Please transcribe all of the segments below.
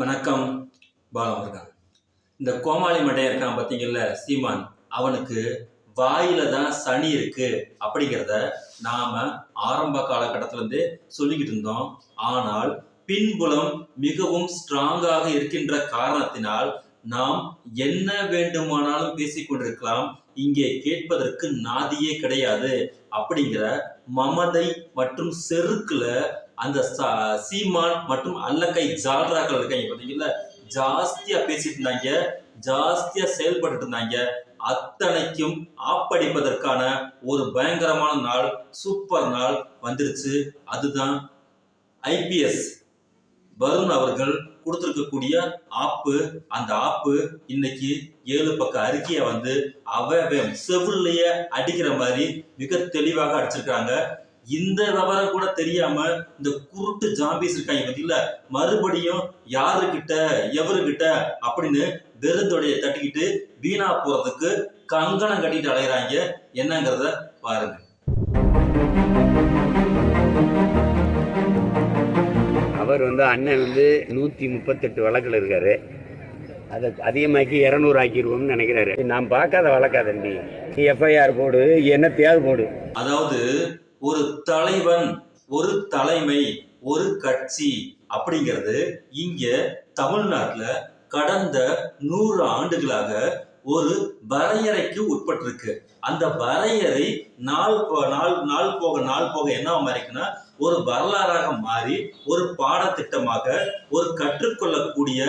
வணக்கம் பாலமுருகன். இந்த கோமாளி மண்டையன் இருக்கான் பார்த்தீங்கல்ல சீமான். அவனுக்கு வாயில தான் சனி இருக்கு அப்படிங்கிறத நாம ஆரம்ப காலகட்டத்துலேருந்தே சொல்லிக்கிட்டு இருந்தோம். ஆனால் பின்புலம் மிகவும் ஸ்ட்ராங்காக இருக்கின்ற காரணத்தினால் நாம் என்ன வேண்டுமானாலும் பேசிக்கொண்டிருக்கலாம் இங்கே கேட்பதற்கு நாதியே கிடையாது அப்படிங்கிற மமதை மற்றும் செருக்குல அந்த சீமான் மற்றும் அல்லக்கை ஜால்ராக்கள் இருக்காங்க பார்த்தீங்களா ஜாஸ்தியா பேசிட்டு இருந்தாங்க. ஜாஸ்தியா செயல்பட்டு இருந்தாங்க. அத்தனைக்கும் ஆப்படிப்பதற்கான ஒரு பயங்கரமான நாள் சூப்பர் நாள் வந்துருச்சு. அதுதான் ஐபிஎஸ். வருண் அவர்கள் கொடுத்துருக்கக்கூடிய ஆப்பு அந்த ஆப்பு இன்னைக்கு ஏழு பக்க அறிக்கையை வந்து அவ செவிலையே அடிக்கிற மாதிரி மிக தெளிவாக அடிச்சிருக்காங்க இந்த விவரம் கூட தெரியாம இந்த குருட்டு ஜாம்பிஸ் இருக்காங்க பார்த்தீங்களா மறுபடியும் யாருக்கிட்ட எவருக்கிட்ட அப்படின்னு வெறுந்தொடைய தட்டிக்கிட்டு வீணா போறதுக்கு கங்கணம் கட்டிட்டு அலையறாங்க. என்னங்கிறத பாருங்க. அவர் வந்து அண்ணன் வந்து நூற்றி முப்பத்தெட்டு வழக்கில் இருக்காரு. அதை அதிகமாக்கி இரநூறு ஆக்கிடுவோம்னு நினைக்கிறாரு. நான் பார்க்காத வழக்காதண்டி எஃப்ஐஆர் போடு என்னத்தையாவது போடு. அதாவது ஒரு தலைவன் ஒரு தலைமை ஒரு கட்சி அப்படிங்கிறது இங்க தமிழ்நாட்டுல கடந்த நூறு ஆண்டுகளாக ஒரு வரையறைக்கு உட்பட்டிருக்கு. அந்த வரையறை நாள் நாள் நாள் போக நாள் போக என்ன மாறிக்குன்னா ஒரு வரலாறாக மாறி ஒரு பாடத்திட்டமாக ஒரு கற்றுக்கொள்ளக்கூடிய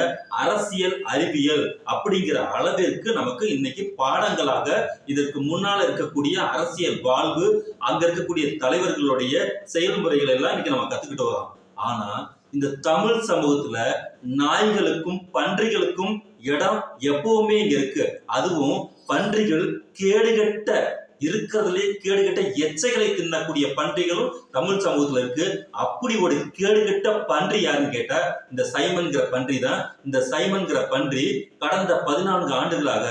அரசியல் அறிவியல் அப்படிங்கிற அளவிற்கு நமக்கு இன்னைக்கு பாடங்களாக இதற்கு முன்னால் இருக்கக்கூடிய அரசியல் வாழ்வு அங்க இருக்கக்கூடிய தலைவர்களுடைய செயல்முறைகள் எல்லாம் இன்னைக்கு நம்ம கத்துக்கிட்டு வரோம். ஆனா இந்த தமிழ் சமூகத்துல நாய்களுக்கும் பன்றிகளுக்கும் இடம் எப்பவுமே இங்க இருக்கு. அதுவும் பன்றிகள் கேடுகட்ட இருக்கிறதுலே கேடுகட்ட எச்சைகளை தின்னக்கூடிய பன்றிகளும் தமிழ் சமூகத்துல இருக்கு. அப்படி ஒரு கேடுகட்ட பன்றி யாருன்னு கேட்டா இந்த சைமன்கிற பன்றி தான். இந்த சைமன்கிற பன்றி கடந்த பதினான்கு ஆண்டுகளாக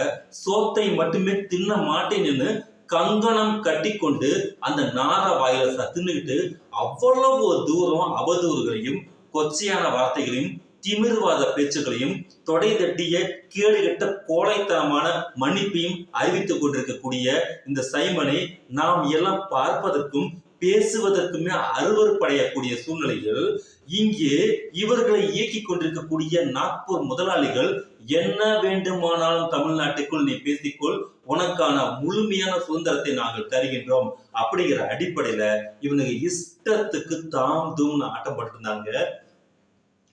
சோத்தை மட்டுமே தின்ன மாட்டேன்னு கங்கணம் கட்டிக்கொண்டு அந்த நார வாயில தின்னுக்கிட்டு அவ்வளவு தூரம் அவதூறுகளையும் கொச்சையான வார்த்தைகளையும் திமிர்வாத பேச்சுகளையும் தொடை தட்டிய கேடுகட்ட கோழைத்தனமான மன்னிப்பையும் அறிவித்துக் கொண்டிருக்கக்கூடிய இந்த சைமனை நாம் எல்லாம் பார்ப்பதற்கும் பேசுவதற்குமே அருவருப்படையக்கூடிய சூழ்நிலையில் இங்கே இவர்களை இயக்கி கொண்டிருக்கக்கூடிய நாக்பூர் முதலாளிகள் என்ன வேண்டுமானாலும் தமிழ்நாட்டுக்குள் நீ பேசிக்கொள் உனக்கான முழுமையான சுதந்திரத்தை நாங்கள் தருகின்றோம். அப்படிங்கிற அடிப்படையில இவனுங்க இஷ்டத்துக்கு தாம் தூம்னு ஆட்டம்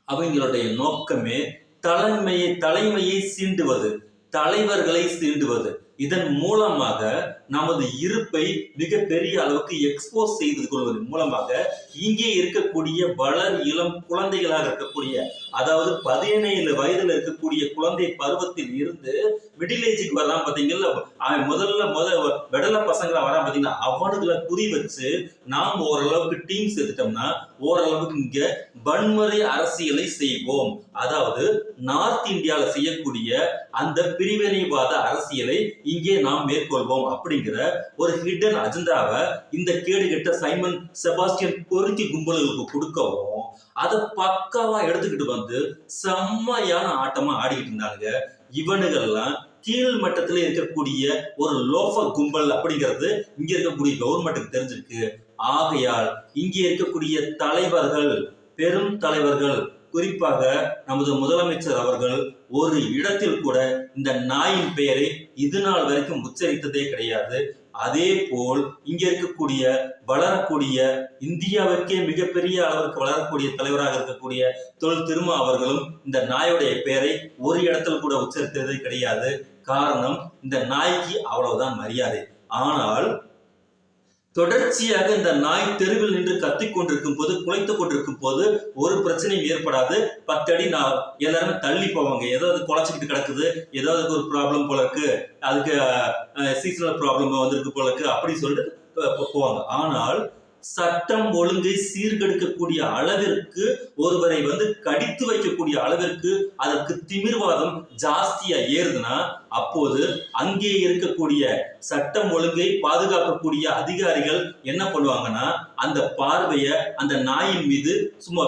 அவங்களுடைய நோக்கமே தலைமையை தலைமையை சீண்டுவது தலைவர்களை சீண்டுவது. இதன் மூலமாக நமது இருப்பை மிக பெரிய அளவுக்கு எக்ஸ்போஸ் செய்து கொள்வதன் மூலமாக இங்கே இருக்கக்கூடிய வளர் இளம் குழந்தைகளாக இருக்கக்கூடிய அதாவது பதினேழு வயதுல இருக்கக்கூடிய குழந்தை பருவத்தில் இருந்து மிடில் ஏஜுக்கு வரலாம் பாத்தீங்களா அவன் முதல்ல முதல் விடல பசங்களா வரான் பாத்தீங்கன்னா அவனுங்களை குறி வச்சு நாம் ஓரளவுக்கு டீம் சேர்த்துட்டோம்னா ஓரளவுக்கு இங்க வன்முறை அரசியலை செய்வோம். அதாவது நார்த் இந்தியால செய்யக்கூடிய அந்த பிரிவினைவாத அரசியலை இங்கே நாம் மேற்கொள்வோம் அப்படிங்கிற ஒரு ஹிடன் அஜெண்டாவை இந்த கேடுகெட்ட சைமன் செபாஸ்டியன் பொறுக்கி கும்பலுக்கு கொடுக்கவும் அதை பக்காவா எடுத்துக்கிட்டு வந்து செம்மையான ஆட்டமா ஆடிக்கிட்டு இருந்தாங்க இவனுகள்லாம் கீழ் மட்டத்துல இருக்கக்கூடிய ஒரு லோஃப கும்பல் அப்படிங்கிறது இங்க இருக்கக்கூடிய கவர்மெண்ட்டுக்கு தெரிஞ்சிருக்கு. ஆகையால் இங்கே இருக்கக்கூடிய தலைவர்கள் பெரும் தலைவர்கள் குறிப்பாக நமது முதலமைச்சர் அவர்கள் ஒரு இடத்தில் கூட இந்த நாயின் பெயரை இது நாள் வரைக்கும் உச்சரித்ததே கிடையாது. அதே போல் இங்க இருக்கக்கூடிய வளரக்கூடிய இந்தியாவுக்கே மிகப்பெரிய அளவிற்கு வளரக்கூடிய தலைவராக இருக்கக்கூடிய தொல் திருமா அவர்களும் இந்த நாயுடைய பெயரை ஒரு இடத்தில் கூட உச்சரித்ததே கிடையாது. காரணம் இந்த நாய்க்கு அவ்வளவுதான் மரியாதை. ஆனால் தொடர்ச்சியாக இந்த நாய் தெருவில் நின்று கத்திக் கொண்டிருக்கும் போது குலைத்துக் கொண்டிருக்கும் போது ஒரு பிரச்சனையும் ஏற்படாது. பத்தடி நான் எல்லாருமே தள்ளி போவாங்க. ஏதாவது குலைச்சிக்கிட்டு கிடக்குது. ஏதாவது ஒரு ப்ராப்ளம் போல இருக்கு. அதுக்கு சீசனல் ப்ராப்ளம் வந்திருக்கு போல இருக்கு. அப்படி சொல்லிட்டு போவாங்க. ஆனால் சட்டம் ஒழுங்கை சீர்கெடுக்கக்கூடிய அளவிற்கு ஒருவரை வந்து கடித்து வைக்கக்கூடிய அளவிற்கு அதற்கு திமிர்வாதம் ஜாஸ்தியா ஏறுதுன்னா அப்போது அங்கே இருக்கக்கூடிய சட்டம் ஒழுங்கை பாதுகாக்கக்கூடிய அதிகாரிகள் என்ன பண்ணுவாங்கன்னா அந்த பார்வைய அந்த நாயின் மீது சும்மா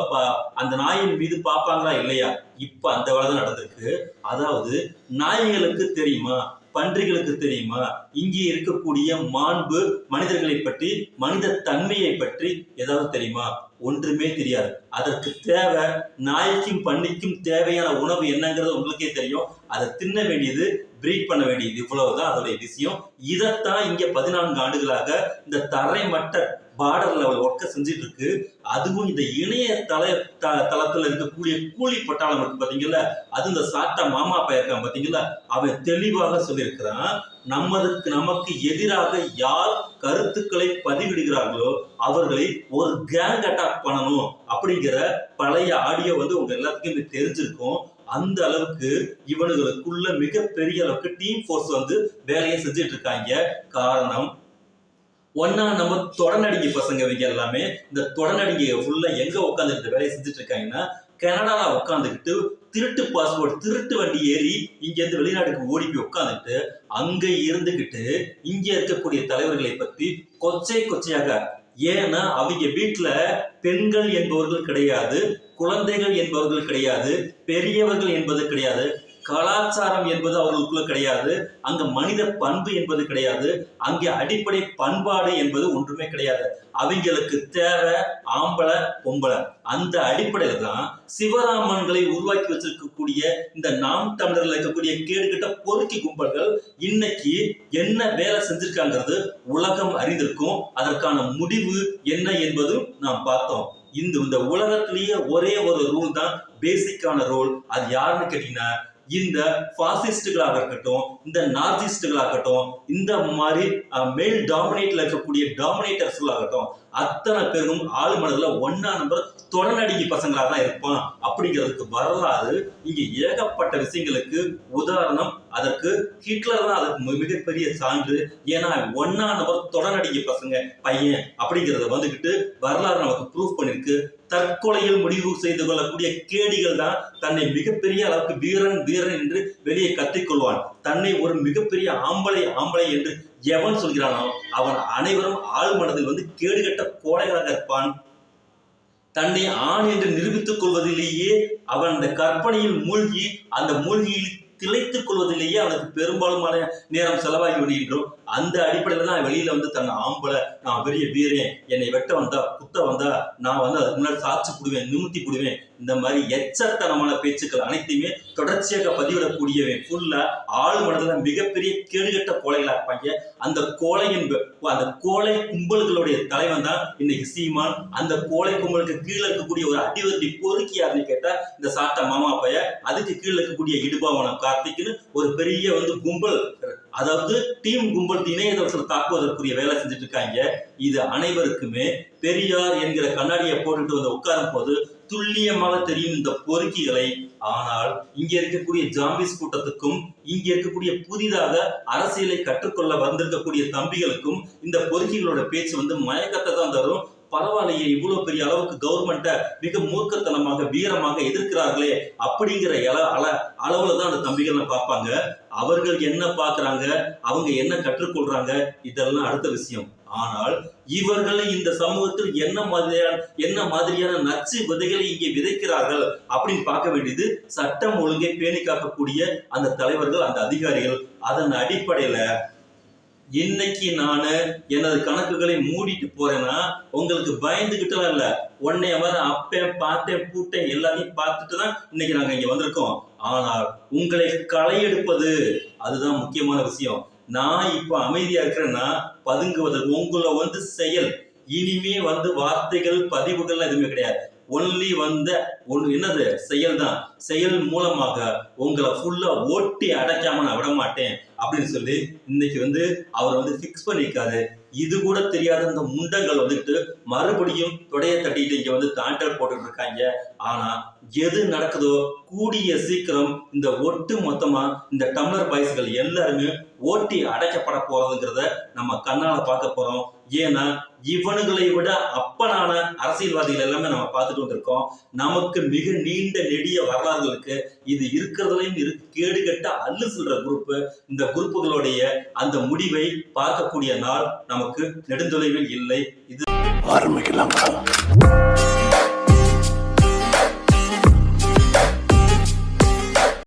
அந்த நாயின் மீது பார்ப்பாங்களா இல்லையா? இப்ப அந்த வேலை தான் நடந்திருக்கு. அதாவது நாய்களுக்கு தெரியுமா? பன்றிகளுக்கு தெரியுமா? இங்கே இருக்கக்கூடிய மாண்பு மனிதர்களை பற்றி மனித தன்மையை பற்றி ஏதாவது தெரியுமா? ஒன்றுமே தெரியாது. அதற்கு தேவை நாய்க்கும் பண்ணிக்கும் தேவையான உணவு என்னங்கிறது உங்களுக்கே தெரியும். அதை தின்ன வேண்டியது பிரீட் பண்ண வேண்டியது இவ்வளவுதான் அதோடைய விஷயம். இதைத்தான் இங்க பதினான்கு ஆண்டுகளாக இந்த தரைமட்ட பார்டர் லெவல் ஒர்க்கை செஞ்சுட்டு இருக்கு அதுவும் இந்த இணைய தள த- தளத்துல இருக்கக்கூடிய கூலி பட்டாளம் இருக்கு பாத்தீங்களா அது இந்த சாட்டா மாமா பையன் பாத்தீங்களா அவன் தெளிவாக சொல்லியிருக்கிறான் நமதுக்கு நமக்கு எதிராக யார் கருத்துக்களை பதிவிடுகிறார்களோ அவர்களை ஒரு கேங் அட்டாக் பண்ணணும். அப்படிங்கிற பழைய ஆடியோ வந்து உங்க எல்லாத்துக்கும் தெரிஞ்சிருக்கும். அந்த அளவுக்கு இவனுங்களுக்குள்ள மிகப்பெரிய அளவுக்கு டீம் ஃபோர்ஸ் வந்து வேலையை செஞ்சுட்டு இருக்காங்க காரணம் ஒன்னா நம்ம தொடநடிகை பசங்க இவங்க எல்லாமே இந்த தொடநடிகை ஃபுல்லா எங்க உட்காந்து இந்த வேலையை செஞ்சுட்டு இருக்காங்கன்னா கனடால உட்காந்துக்கிட்டு திருட்டு பாஸ்போர்ட் திருட்டு வண்டி ஏறி இங்க இருந்து வெளிநாட்டுக்கு ஓடி போய் உட்காந்துட்டு அங்க இருந்துகிட்டு இங்க இருக்கக்கூடிய தலைவர்களை பத்தி கொச்சை கொச்சையாக ஏன்னா அவங்க வீட்டுல பெண்கள் என்பவர்கள் கிடையாது. குழந்தைகள் என்பவர்கள் கிடையாது பெரியவர்கள் என்பது கிடையாது கலாச்சாரம் என்பது அவர்களுக்குள்ள கிடையாது அங்க மனித பண்பு என்பது கிடையாது அங்கே அடிப்படை பண்பாடு என்பது ஒன்றுமே கிடையாது. அவங்களுக்கு தேவை ஆம்பளை பொம்பளை. அந்த அடிப்படையில தான் சிவராமன்களை உருவாக்கி வச்சிருக்கக்கூடிய இந்த நாம் தமிழர்ல இருக்கக்கூடிய கேடுகிட்ட பொறுக்கி கும்பல்கள் இன்னைக்கு என்ன வேலை செஞ்சிருக்காங்கிறது உலகம் அறிந்திருக்கும். அதற்கான முடிவு என்ன என்பதும் நாம் பார்த்தோம். இந்த இந்த உலகத்திலேயே ஒரே ஒரு ரூல் தான் பேசிக்கான ரூல் அது யாருன்னு கேட்டீங்கன்னா இந்த பாசிஸ்டுகளாக இருக்கட்டும் இந்த நார்ஜிஸ்டுகளாக இருக்கட்டும் இந்த மாதிரி மேல் டாமினேட்ல இருக்கக்கூடிய டாமினேட்டர்ஸ்களாகட்டும் அத்தனை பேரும் ஆளு மனதுல ஒன்னா நம்பர் தொடநடிகை பசங்களாக தான் இருப்பான். அப்படிங்கிறதுக்கு வரலாறு இங்க ஏகப்பட்ட விஷயங்களுக்கு உதாரணம். அதற்கு ஹிட்லர் தான் அதுக்கு மிகப்பெரிய சான்று. ஏன்னா ஒன்னா நம்பர் தொடநடிகை பசங்க பையன் அப்படிங்கிறத வந்துகிட்டு வரலாறு நமக்கு ப்ரூஃப் பண்ணிருக்கு. தற்கொலையில் முடிவு செய்து கொள்ளக்கூடிய கேடிகள் தான் தன்னை மிகப்பெரிய அளவுக்கு வீரன் வீரன் என்று வெளியே கத்திக்கொள்வான் தன்னை ஒரு மிகப்பெரிய ஆம்பளை ஆம்பளை என்று எவன் சொல்கிறானோ அவன் அனைவரும் ஆள் மனதில் வந்து கேடுகட்ட கோடைகளாக இருப்பான். தன்னை ஆண் என்று நிரூபித்துக் கொள்வதிலேயே அவன் அந்த கற்பனையில் மூழ்கி அந்த மூழ்கியில் திளைத்துக் கொள்வதிலேயே அவனுக்கு பெரும்பாலுமான நேரம் செலவாகி விடுகின்றோம். அந்த அடிப்படையில தான் வெளியில வந்து தன் ஆம்பளை நான் பெரிய வீரன் என்னை வெட்ட வந்தா குத்த வந்தா நான் வந்து அதுக்கு முன்னாடி சாட்சி போடுவேன் நிமித்தி போடுவேன் இந்த மாதிரி எச்சத்தனமான பேச்சுக்கள் அனைத்தையுமே தொடர்ச்சியாக பதிவிடக்கூடியவன் ஃபுல்லா ஆள் மனதில் மிகப்பெரிய கேடுகட்ட கோழைகளா இருப்பாங்க. அந்த கோழையின் அந்த கோழை கும்பல்களுடைய தலைவன் தான் இன்னைக்கு சீமான். அந்த கோழை கும்பலுக்கு கீழே இருக்கக்கூடிய ஒரு அடிவருடி பொறுக்கி யாருன்னு கேட்டா இந்த சாட்டா மாமா பைய அதுக்கு கீழே இருக்கக்கூடிய இடுபாவனம் கார்த்திக்னு ஒரு பெரிய வந்து கும்பல். அதாவது டீம் கும்பல் இணையதளத்தில் தாக்குவதற்குரிய வேலை செஞ்சுட்டு இருக்காங்க. இது அனைவருக்குமே பெரியார் என்கிற கண்ணாடியை போட்டுட்டு வந்து உட்காரும் போது துல்லியமாக தெரியும் இந்த பொறுக்கிகளை. ஆனால் இங்க இருக்கக்கூடிய ஜாம்பிஸ் கூட்டத்துக்கும் இங்க இருக்கக்கூடிய புதிதாக அரசியலை கற்றுக்கொள்ள வந்திருக்கக்கூடிய தம்பிகளுக்கும் இந்த பொறுக்கிகளோட பேச்சு வந்து மயக்கத்தை தான் தரும். பரவாயில்லையே இவ்வளவு பெரிய அளவுக்கு கவர்மெண்ட்டை மிக மூர்க்கத்தனமாக வீரமாக எதிர்க்கிறார்களே அப்படிங்கிற இல அள அளவுல தான் அந்த தம்பிகள் பார்ப்பாங்க. அவர்கள் என்ன பார்க்கறாங்க? அவங்க என்ன கற்றுக்கொள்றாங்க? இதெல்லாம் அடுத்த விஷயம். ஆனால் இவர்கள் இந்த சமூகத்தில் என்ன மாதிரியான என்ன மாதிரியான நச்சு விதைகளை இங்கே விதைக்கிறார்கள் அப்படின்னு பார்க்க வேண்டியது சட்டம் ஒழுங்கை பேணி காக்கக்கூடிய அந்த தலைவர்கள் அந்த அதிகாரிகள். அதன் அடிப்படையில இன்னைக்கு நானு எனது கணக்குகளை மூடிட்டு போறேன்னா உங்களுக்கு பயந்துகிட்டலாம் இல்ல. உன்னைய மாதிரி அப்பேன் பார்த்தேன் பூட்டேன் எல்லாத்தையும் பார்த்துட்டு தான் இன்னைக்கு நாங்க இங்க வந்திருக்கோம். ஆனால் உங்களை களை எடுப்பது அதுதான் முக்கியமான விஷயம். நான் இப்போ அமைதியா இருக்கிறேன்னா பதுங்குவதற்கு உங்களை வந்து செயல். இனிமே வந்து வார்த்தைகள் பதிவுகள் எதுவுமே கிடையாது. ஒன்லி வந்த ஒன்று என்னது? செயல் தான் செயல் மூலமாக உங்களை ஃபுல்லா ஓட்டி அடைக்காம நான் விட மாட்டேன் அப்படின்னு சொல்லி இன்னைக்கு வந்து அவர் வந்து ஃபிக்ஸ் பண்ணியிருக்காரு. இது கூட தெரியாத இந்த முண்டங்கள் வந்துட்டு மறுபடியும் தொடைய தட்டிட்டு இங்க வந்து தாண்டல் போட்டுட்டு இருக்காங்க ஆனா எது நடக்குதோ கூடிய சீக்கிரம் இந்த ஒட்டு மொத்தமா இந்த டம்ளர் பாய்ஸ்கள் எல்லாருமே ஓட்டி அடைக்கப்பட போறதுங்கிறத நம்ம கண்ணால பார்க்க போறோம். ஏன்னா இவனுங்களை விட அப்பனான அரசியல்வாதிகள் எல்லாமே நம்ம பார்த்துட்டு வந்திருக்கோம். நமக்கு மிக நீண்ட நெடிய வரலாறுகளுக்கு இது இருக்கிறதுலையும் இரு கேடுகட்ட அல்லு சொல்ற குரூப்பு. இந்த குரூப்புகளுடைய அந்த முடிவை பார்க்கக்கூடிய நாள் நமக்கு நெடுந்தொலைவில் இல்லை. இது ஆரம்பிக்கலாம்.